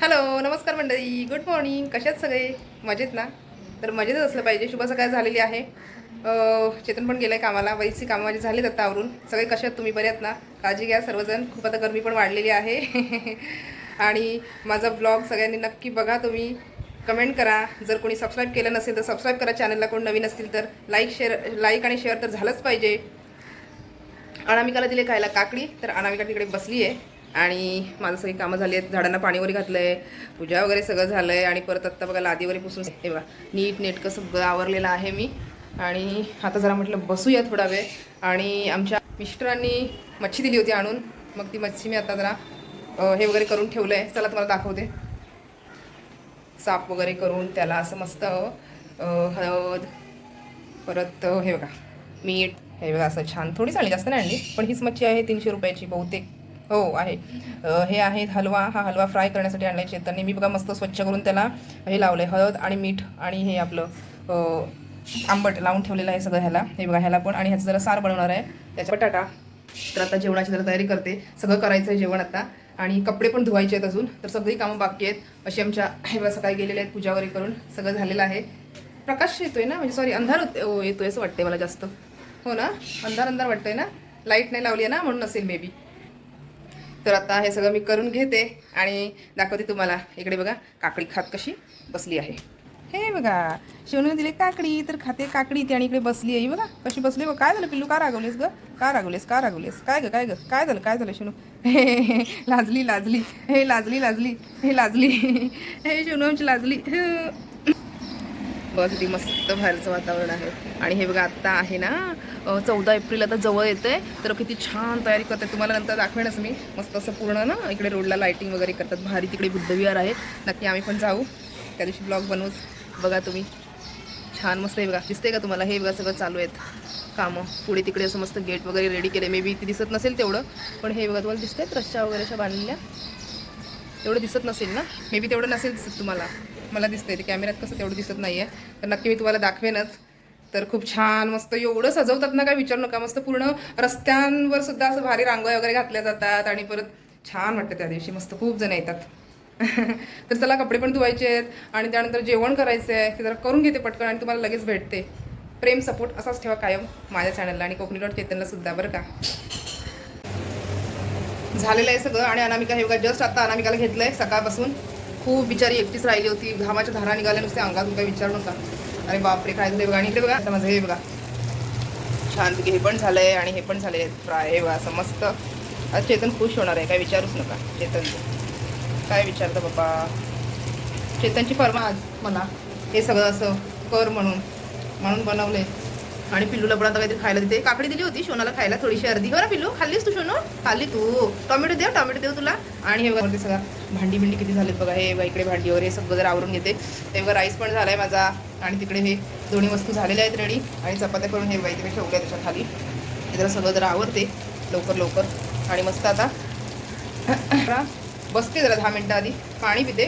Hello नमस्कार मंडळी. Good morning कशात सगळे? मजेत ना? तर मजेतच असलं पाहिजे. शुभ सकाळ झालेली आहे. चेतन पण गेलं आहे कामाला. बरीचशी कामं माझी झालीत आता आवरून. सगळे कसे आहेत तुम्ही? बरे आहेत ना? काळजी घ्या सर्वजण. खूप आता गरमी पण वाढलेली आहे. आणि माझा ब्लॉग सगळ्यांनी नक्की बघा तुम्ही. कमेंट करा. जर कोणी सबस्क्राईब केलं नसेल तर सबस्क्राईब करा. चॅनलला कोण नवीन असतील तर लाईक शेअर लाईक आणि शेअर तर झालंच पाहिजे. अनामिकाला दिले खायला काकडी. तर अनामिका तिकडे बसली आहे आणि माझं सगळी कामं झाली आहेत. झाडांना पाणी वगैरे घातलं आहे पूजा वगैरे सगळं झालं आहे आणि परत आत्ता बघा लादी वगैरे पुसून तेव्हा नीट नेटकं सगळं आवरलेलं आहे मी. आणि आता जरा म्हटलं बसूया थोडा वेळ. आणि आमच्या मिस्टरांनी मच्छी दिली होती आणून. मग ती मच्छी मी आता जरा हे वगैरे करून ठेवलं आहे चला तुम्हाला दाखवते. साफ वगैरे करून त्याला असं मस्त हळद परत हे बघा मीठ. हे बघा असं छान. थोडी चांगली जास्त नाही आणली. पण हीच मच्छी आहे तीनशे रुपयाची बहुतेक. हो आहे. हे आहे हलवा. हा हलवा फ्राय करण्यासाठी आणलाय चेतनने मी बघा मस्त स्वच्छ करून त्याला हे लावलं आहे हळद आणि मीठ आणि हे आपलं आंबट लावून ठेवलेलं आहे सगळं ह्याला. हे बघा ह्याला पण. आणि ह्याचं जरा सार बनवणार आहे. त्याच्या बटाटा. तर आता जेवणाची जरा तयारी करते. सगळं करायचं आहे जेवण आता. आणि कपडे पण धुवायचे आहेत अजून. तर सगळी कामं बाकी आहेत. अशी आमच्या हे सकाळी गेलेले आहेत पूजा वगैरे करून. सगळं झालेलं आहे. प्रकाश येतोय ना? म्हणजे सॉरी अंधार येतोय असं वाटतंय मला जास्त. हो ना? अंधार अंधार वाटतंय ना? लाइट नाही लावली आहे ना? म्हणून नसेल मे बी तर आता हे सगळं मी करून घेते आणि दाखवते तुम्हाला. इकडे बघा काकडी खात कशी बसली आहे. हे बघा शिवने दिली काकडी तर खाते काकडी ती आणि इकडे बसली आहे. बघा कशी बसली बघ. काय झालं पिल्लू? का रागवलीस ग? का रागवलीस? का रागवलीस? काय ग काय ग? काय झालं? काय झालं शिनू हे लाजली लाजली. हे लाजली लाजली. हे लाजली. हे शिवनू लाजली. बघा किती मस्त बाहेरचं वातावरण आहे. आणि हे बघा आत्ता आहे ना चौदा एप्रिल आता जवळ येते तर किती छान तयारी करते तुम्हाला नंतर दाखवेनच मी. मस्त असं पूर्ण ना इकडे रोडला लाईटिंग वगैरे करतात. भारी तिकडे बुद्धविहार आहे नक्की आम्ही पण जाऊ. त्या दिवशी ब्लॉग बनवूच बघा तुम्ही. छान मस्त आहे बघा. दिसते का तुम्हाला? हे बघा सगळं चालू आहेत कामं. पुढे तिकडे असं मस्त गेट वगैरे रेडी केले. मे बी ती दिसत नसेल तेवढं. पण हे बघा तुम्हाला दिसत आहेत रस्त्या वगैरे अशा बांधलेल्या? तेवढं दिसत नसेल ना? मे बी तेवढं नसेल दिसत तुम्हाला. मला दिसतंय ते कॅमेऱ्यात कसं तेवढं दिसत नाही आहे तर नक्की मी तुम्हाला दाखवेनच. तर खूप छान मस्त एवढं सजवतात ना काय विचारू नका. मस्त पूर्ण रस्त्यांवर सुद्धा असं भारी रांगोळ्या वगैरे घातल्या जातात आणि परत छान वाटतं त्या दिवशी. मस्त खूप जण येतात. तर चला कपडे पण धुवायचे आहेत आणि त्यानंतर जेवण करायचं आहे. ते जरा करून घेते पटकन आणि तुम्हाला लगेच भेटते. प्रेम सपोर्ट असाच ठेवा कायम माझ्या चॅनलला आणि कोकणी डॉट चेतनला सुद्धा बरं का? झालेलं आहे सगळं आणि अनामिका हे बघा जस्ट आता अनामिकाला घेतलं आहे सकाळपासून. खूप बिचारी एकटीच राहिली होती. घामाच्या धारा निघाल्या नुसते अंगातून काही विचारू नका अरे बापरे काय झालं बघा. आणि इकडे बघा आता माझं हे बघा. छानपैकी हे पण झालं आहे आणि हे पण झाले फ्राय हे बघा असं मस्त. आज चेतन खुश होणार आहे काय विचारूच नका. चेतनचं काय विचारतं बाबा चेतनची फर्मा आज मला हे सगळं असं कर म्हणून. म्हणून बनवले आणि पिल्लूला पण आता काहीतरी खायला देते. काकडी दिली होती शोनाला खायला. थोडीशी अर्धी. हो ना पिल्लू? खाल्लीस तू शोनू खाल्ली तू. टोमॅटो देव टोमॅटो देऊ तुला. आणि हे बघा सगळं भांडी बिंडी किती झालेत बघा. हे बघा इकडे भांडी वगैरे सगळं जर आवरून घेते. तेव्हा बघा राईस पण झाला आहे माझा. आणि तिकडे हे दोन्ही वस्तू झालेल्या आहेत रेडी आणि चपात्या करून हे बघा तिकडे ठेवल्या त्याच्याखाली. हे जरा सगळं जरा आवरते. लवकर लवकर. आणि मस्त आता बसते जरा दहा मिनटं आधी. पाणी पिते.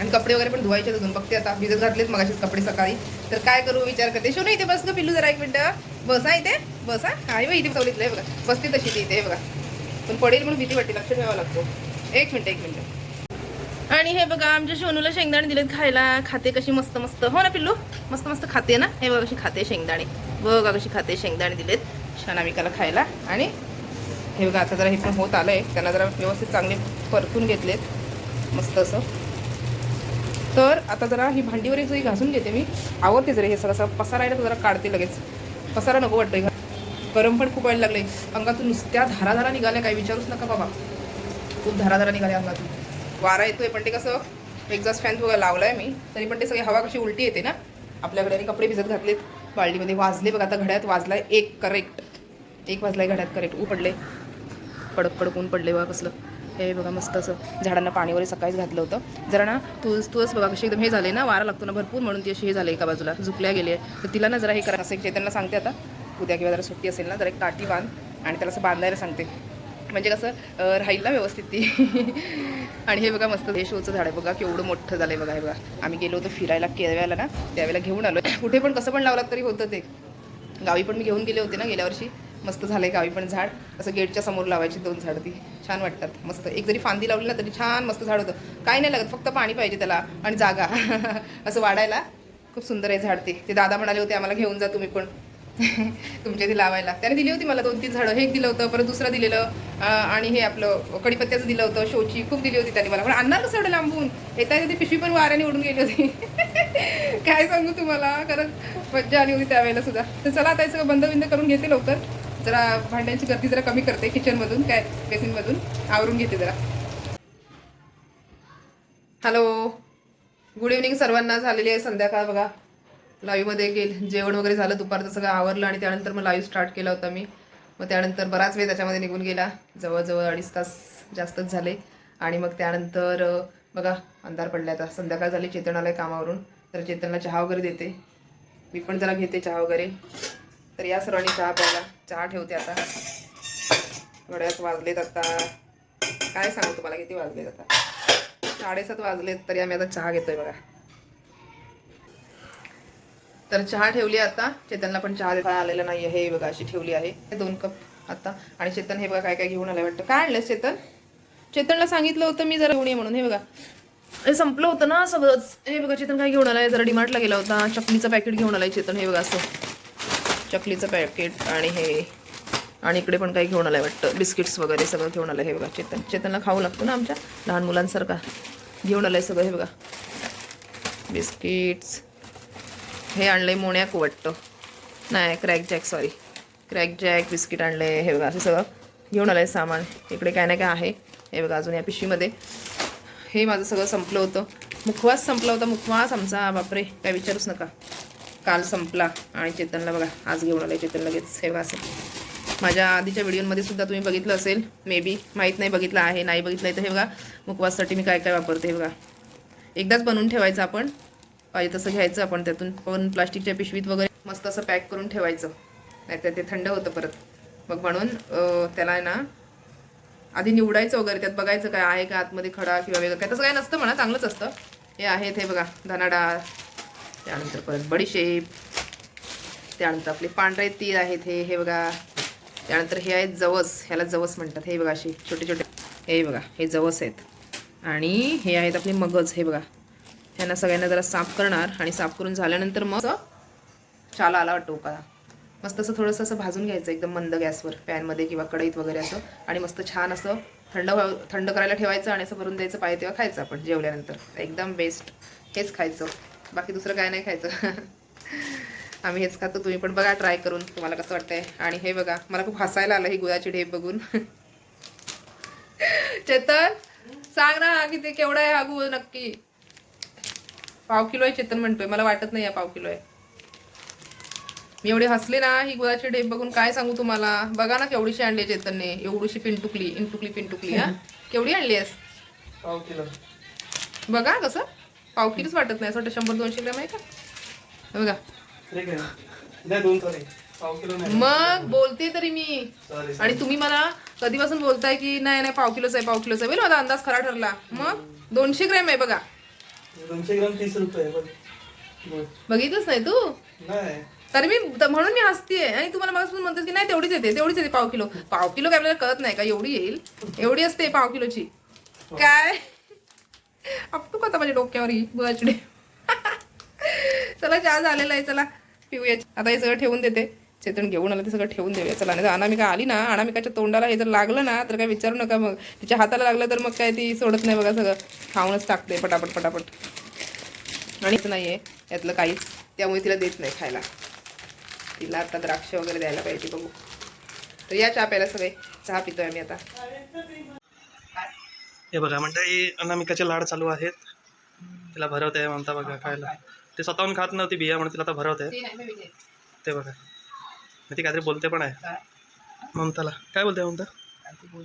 आणि कपडे वगैरे पण धुवायचे अजून बघते आता. भिजत घातलेत मगाशीच कपडे सकाळी. तर काय करू विचार करते. शो इथे बस ग पिल्लू जरा एक मिनटं. बसा इथे. बसा आहे बघ इथे सवलीतलं बघा. बसते तशी ती इथे बघा. पण पडेल म्हणून भीती वाटते. लक्ष ठेवावं लागतो. एक मिनटं एक मिनटं. आणि हे बघा आमच्या सोनूला शेंगदाणे दिलेत खायला. खाते कशी मस्त मस्त. हो ना पिल्लू? मस्त मस्त खाते ना? हे बघा कशी खाते शेंगदाणे. बघा कशी खाते शेंगदाणे दिलेत. छान आम्ही खायला. आणि हे बघा आता जरा हे पण होत आलं आहे त्यांना जरा व्यवस्थित चांगले परतून घेतलेत. मस्त असं. तर आता जरा ही भांडीवर एक जरी घासून घेते मी आवडते जरा हे सगळं असं पसारा आहे ना जरा काढते लगेच. पसारा नको वाटतोय. गरम पण खूप व्हायला लागले अंगातून नुसत्या धाराधारा निघाल्या काय विचारूच नका बाबा. खूप धाराधारा निघाल्या अंगातून वारा येतोय पण ते कसं एक्झॉस्ट फॅन वगैरे लावलाय मी तरी पण ते सगळी हवा कशी उलटी येते ना. आपल्याकडे कपडे भिजत घातलेत बाल्डीमध्ये वाजले बघा आता घड्यात वाजलाय एक करेक्ट एक वाजलाय घड्यात करेक्ट ऊ पडले कडक कडक ऊन पडले बघा कसलं. हे बघा मस्त असं झाडांना पाणी वगैरे सकाळीच घातलं होतं. जरा ना तुळस तुळस बघा कशी एकदम हे झाले ना वारा लागतो ना भरपूर म्हणून ती अशी हे झाले एका बाजूला झुकल्या गेली आहे. तर तिला ना जरा हे करा. असं चैतन्यला त्यांना सांगते आता उद्या किंवा जरा सुट्टी असेल ना जरा एक काठी बांध आणि त्याला असं बांधायला सांगते. म्हणजे कसं राहील ना व्यवस्थित ती. आणि हे बघा मस्त हे शोचं झाड आहे बघा केवढं मोठं झालं आहे बघा हे बघा. आम्ही गेलो होतो फिरायला केव्याला ना त्यावेळेला घेऊन आलो कुठे पण कसं पण लावलं तरी होतं ते. गावी पण मी घेऊन गेले होते ना गेल्या वर्षी. मस्त झालंय गावी पण झाड. असं गेटच्या समोर लावायची दोन झाडं ती. छान वाटतात. मस्त. एक जरी फांदी लावली ना तरी छान मस्त झाड होतं. काही नाही लागत फक्त पाणी पाहिजे त्याला आणि जागा. असं वाढायला खूप सुंदर आहे झाड ते. ते दादा म्हणाले होते आम्हाला घेऊन जा तुम्ही पण. तुमच्या इथे लावायला. त्याने दिली होती मला दोन तीन झाडं. हे एक दिलं होतं परत दुसरं दिलेलं. आणि हे आपलं कडीपत्त्याचं दिलं होतं शोची. खूप दिली होती त्याने मला. पण आणणार कसं एवढं लांबून? येता येते ती पिशवी पण वाऱ्याने उडून गेली होती. काय सांगू तुम्हाला? खरंच मज्जा आली होती त्यावेळेला सुद्धा. तर चला आता सगळं बंद बिंद करून घेते लवकर. जरा भांड्यांची गर्दी जरा कमी करते किचनमधून काय बेसिनमधून आवरून घेते जरा. हॅलो गुड इव्हनिंग सर्वांना. झालेली आहे संध्याकाळ बघा. लाईव्हमध्ये गेल जेवण वगैरे झालं दुपारचं सगळं आवरलं आणि त्यानंतर मग लाईव्ह स्टार्ट केला होता मी. मग त्यानंतर बराच वेळ त्याच्यामध्ये निघून गेला. जवळजवळ अडीच तास जास्तच झाले. आणि मग त्यानंतर बघा अंधार पडला आता. संध्याकाळ झाली चेतनाला कामावरून. तर चेतनला चहा वगैरे देते. मी पण जरा घेते चहा वगैरे. तर या सर्वांनी चहा प्यायला. चहा ठेवते आता. घड्यात वाजलेत आता. काय सांगू तुम्हाला किती वाजलेत आता? साडेसात वाजलेत तरी आम्ही आता चहा घेतोय बघा. तर चहा ठेवली आता. चेतनला पण चहा देता आलेला नाही हे बघा अशी ठेवली आहे. हे दोन कप आता. आणि चेतन हे बघा काय काय घेऊन आलंय वाटतं. काय आणलं चेतन? चेतनला सांगितलं होतं मी जरा घेऊन ये म्हणून. हे बघा. हे संपलं होतं ना सगळंच. हे बघा चेतन काय घेऊन आलाय? जरा डिमार्टला गेला होता. चकलीचं पॅकेट घेऊन आलाय चेतन. हे बघा असं. चकलीचं पॅकेट आणि हे. आणि इकडे पण काही घेऊन आलंय वाटतं. बिस्किट्स वगैरे सगळं घेऊन आलं हे बघा चेतन. चेतनला खाऊ लागतं ना आमच्या? लहान मुलांसारखा. घेऊन आलंय सगळं हे बघा. बिस्किट्स हे आणलंय मोण्याक वाटतं. नाही Krackjack sorry Krackjack biscuit आहे हे बघा असं सगळं घेऊन आलंय सामान. इकडे काय नाही काय आहे. हे बघा अजून या पिशवीमध्ये. हे माझं सगळं संपलं होतं. मुखवास संपला होता. मुखवास आमचा. बापरे काय विचारूच नका. काल संपला आणि चेतनला बघा आज घेऊन आलं. चेतन लगेच हे असेल. माझ्या आधीच्या व्हिडिओमध्ये सुद्धा तुम्ही बघितलं असेल मे बी माहीत नाही बघितलं आहे नाही बघितलं आहे तर हे बघा मुखवाससाठी मी काय काय वापरते हे बघा. एकदाच बनवून ठेवायचं आपण. पाहिजे तसं घ्यायचं आपण त्यातून. पण प्लास्टिकच्या पिशवीत वगैरे मस्त असं पॅक करून ठेवायचं. नाहीतर ते थंड होतं परत. मग म्हणून त्याला आहे ना आधी निवडायचं वगैरे त्यात बघायचं काय आहे का आतमध्ये खडा किंवा वेगळं. काय तसं काय नसतं म्हणा चांगलंच असतं. हे आहेत हे बघा धना डाळ त्यानंतर परत बडीशेप त्यानंतर आपले पांढरे तीळ आहेत हे हे बघा. त्यानंतर हे आहेत जवस ह्याला जवस म्हणतात. हे बघा असे छोटे छोटे. हे बघा हे जवस आहेत. आणि हे आहेत आपले मगज हे बघा. ह्यांना सगळ्यांना जरा साफ करणार आणि साफ करून झाल्यानंतर मग असं छाला आला टोका मस्त असं थोडंसं असं भाजून घ्यायचं एकदम मंद गॅसवर पॅनमध्ये किंवा कढईत वगैरे असं. आणि मस्त छान असं थंड थंड करायला ठेवायचं आणि असं भरून द्यायचं पाहिजे तेव्हा खायचं आपण जेवल्यानंतर. एकदम बेस्ट हेच खायचं. बाकी दुसरं काय नाही खायचं. आम्ही हेच खातो तुम्ही पण बघा ट्राय करून तुम्हाला कसं वाटतंय. आणि हे बघा मला खूप हसायला आलं ही गुळाची ढेप बघून. चेतन सांग ना की ते केवढा आहे हा गुळ नक्की. पाव किलो आहे चेतन म्हणतोय मला वाटत नाही पाव किलो आहे. मी एवढी हसले ना ही गुळाची ढेप बघून काय सांगू तुम्हाला? बघा ना केवढीशी आणली आहे चेतनने एवढीशी पिंटुकली इंटुकली पिंटुकली हा. केवढी आणली आहेस? पाव किलो. बघा कसं. पाव किलोच वाटत नाही असं वाटतं शंभर दोनशे ग्रॅम आहे का? हे बघा. मग बोलते तरी मी. आणि तुम्ही मला कधीपासून बोलताय की नाही नाही पाव किलोच आहे पाव किलोच आहे. माझा अंदाज खरा ठरला. मग दोनशे ग्रॅम आहे बघा. दोनशे ग्राम तीस रुपये. बघितलंच नाही तू? नाही. तरी मी म्हणून मी हसतीये. आणि तुम्हाला मग म्हणतात की नाही तेवढीच येते तेवढीच येते पाव किलो. पाव किलो काय आपल्याला कळत नाही का? एवढी येईल. एवढी असते पाव किलोची. काय? आपटू का माझ्या डोक्यावर ही बर्थडे. चला चहा झालेला आहे चला. पिऊया. आता हे सगळं ठेवून देते. चेतन घेऊन आलं ते सगळं ठेवून देऊया. चला नाही तर अनामिका आली ना अनामिकाच्या तोंडाला हे जर लागलं ना तर काय विचारू नका मग. तिच्या हाताला लागलं तर मग काय ती सोडत नाही बघा सगळं. खाऊनच टाकते पटापट पटापट. आणि नाही आहे यातलं काहीच. त्यामुळे तिला देत नाही खायला. तिला आता द्राक्ष वगैरे द्यायला पाहिजे बघू. तर या चहा प्यायला सगळे. चहा पितोय आम्ही आता. हे बघा म्हणता हे अनामिकाचे लाड चालू आहेत. तिला भरवत आहे म्हणता बघा खायला. ते स्वतःहून खात नव्हती बिया म्हणून तिला आता भरवत आहे. ते नाही मी. ते बघा. काहीतरी बोलते पण आहे? ममताला. काय बोलते ममता? बघ.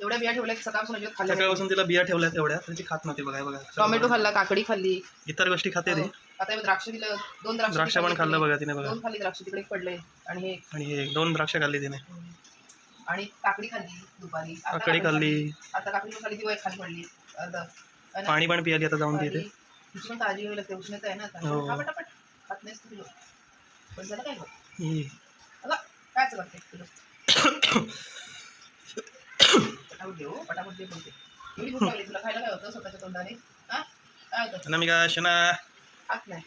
एवढ्या बिया ठेवल्या सकाळपासून. सकाळपासून तिला बिया ठेवल्या तेवढ्या पण ती खात नव्हती बघा हे बघा. टोमॅटो खाल्ला काकडी खाल्ली. इतर गोष्टी खाते ती. आता हे द्राक्ष दिलं दोन द्राक्ष द्राक्ष पण खाल्लं बघा तिने बघा. दोन खाल्ली द्राक्ष तिकडे पडले आणि हे आणि हे दोन द्राक्ष खाल्ली तिने. आणि काकडी खाल्ली दुपारी. आता काकडी खाल्ली. आता काकडी पण खाल्ली ती खाली पडली. अर्ध. पाणी पण पियाली आता जाऊन ती आणि इथे तिची पण काळजी घ्यावी लागते उष्णता आहे ना आता हो. खा पटापट. खात नाहीस तुझं पण झालं काय गं? ही. अगं, काय असं वाटतंय तुला? पटापट दे हो पटापट दे बोलते. एवढी भूक लागली तुला खायला काय होतं स्वतःच्या तोंडाने? हा? काय होतं? अनामिका शना खात नाही.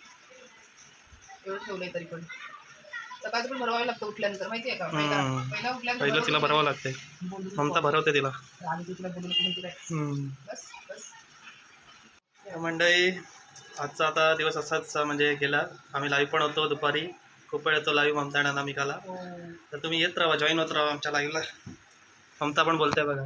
एवढं ठेवलंय तरी पण. सकाळचं पण भरवावं लागतं उठल्यानंतर माहिती आहे का. पहिला उठल्यानंतर पहिलं तिला भरावं लागते. बोलू नको. ममता भरवते तिला. आणि तू तिला बोलू नको म्हणते काय हम्म. बस बस. मंडळी आजचा आता दिवस असाच म्हणजे गेला. आम्ही लाईव्ह पण होतो दुपारी. खूप वेळ येतो लाईव्ह ममता आणि अनामिकाला. हो. तर तुम्ही येत राहा जॉईन होत राहा आमच्या लाईव्हला ममता पण बोलते बघा.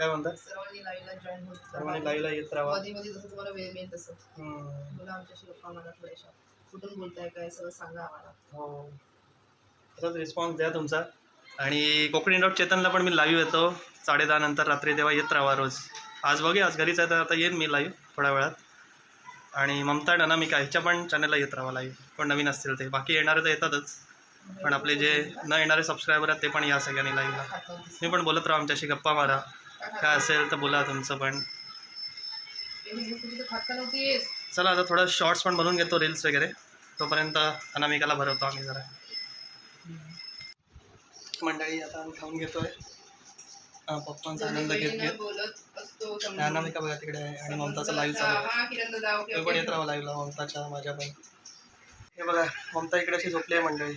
काय म्हणतात? सर्वांनी लाईव्हला जॉईन होत सर्वांनी लाईव्हला येत राहा. मध्ये मध्ये जसं तुम्हाला वेळ मिळेल तसं. हम्म. बोला आमच्याशी गप्पा मारा थोड्याशा. कुठून बोलताय काय सगळं सांगा आम्हाला. हो. तसाच रिस्पॉन्स द्या तुमचा. आणि कोकणी डॉट चेतनला पण मी लाईव्ह येतो. साडे दहा नंतर रात्री तेव्हा येत राहा रोज. आज बघूया आज घरीच आहे तर आता येईन मी लाईव्ह थोड्या वेळात. आणि ममता आणि अनामिका ह्याच्या पण चॅनलला येत राहा लाईव्ह कोण नवीन असतील ते. बाकी येणारे तर येतातच. पण आपले जे न येणारे सबस्क्रायबर आहेत ते पण या सगळ्यांनी लाईव्हला. मी पण बोलत राहा आमच्याशी गप्पा मारा. काय असेल तर बोला तुमचं पण. चला आता थोडं शॉर्ट्स पण बनवून घेतो रील्स वगैरे. तोपर्यंत अनामिकाला भरवतो आम्ही जरा. मंडळी आता आम्ही खाऊन घेतोय. पप्पांचा आनंद घेत घेत अनामिका बघा तिकडे आहे आणि ममताचा लाईव्ह चालू पण येत राहा लाईव्हला ममताच्या माझ्या पण. हे बघा ममता इकडे अशी झोपली आहे मंडळी.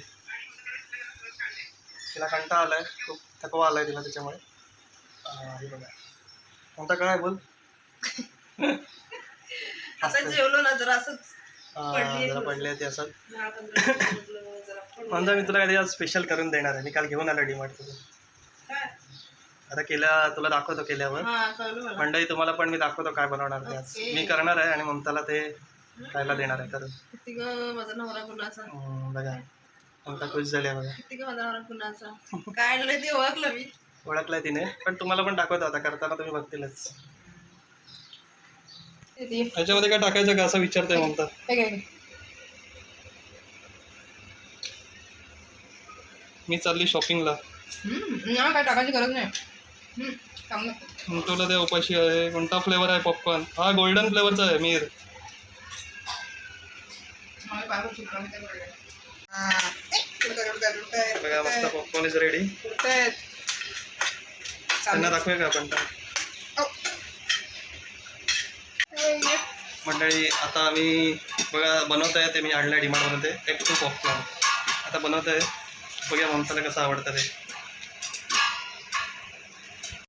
तिला कंटा आलाय खूप थकवा आलाय तिला त्याच्यामुळे हा, बघा. ममता काय बोल? आता जेवलो ना जरा असंच जरा. पडले ते असं. दहा पंधरा मिनिटं झोपलो, जरा पडलो. म्हणता मी तुला काहीतरी आज स्पेशल करून देणार आहे. मी काल घेऊन आलो डीमार्ट तुला काय? आता केल्या तुला दाखवतो केल्यावर. हा कळलं मला. मंडळी तुम्हाला पण मी दाखवतो काय बनवणार ते आज. मी करणार आहे आणि ममताला ते खायला देणार आहे करून. किती ग माझा नवरा कुणाचा? हम्म, बघा. ममता खुश झाली आहे बघा. किती ग माझा नवरा काय ते ओळखलं मी. ओळखलाय तिने पण तुम्हाला पण दाखवतो आता करताना तुम्ही बघतीलच. हे याच्यामध्ये काय टाकायचं का असं विचारतोय ममता मी चालली शॉपिंगला काय टाकायची गरज नाही. तुला त्या उपाशी आहे कोणता फ्लेवर आहे पॉपकॉर्न हा गोल्डन फ्लेवरचा आहे मीर. हा. बघा मस्त पॉपकॉर्न इज रेडी. त्यांना. दाखवूया का आपण ये. मंडळी आता आम्ही बघा बनवत आहे ते मी आणलं डिमांडमध्ये एक टू पॉपकॉर्न आता बनवत आहे. बघूया ममताला कसं आवडतं ते.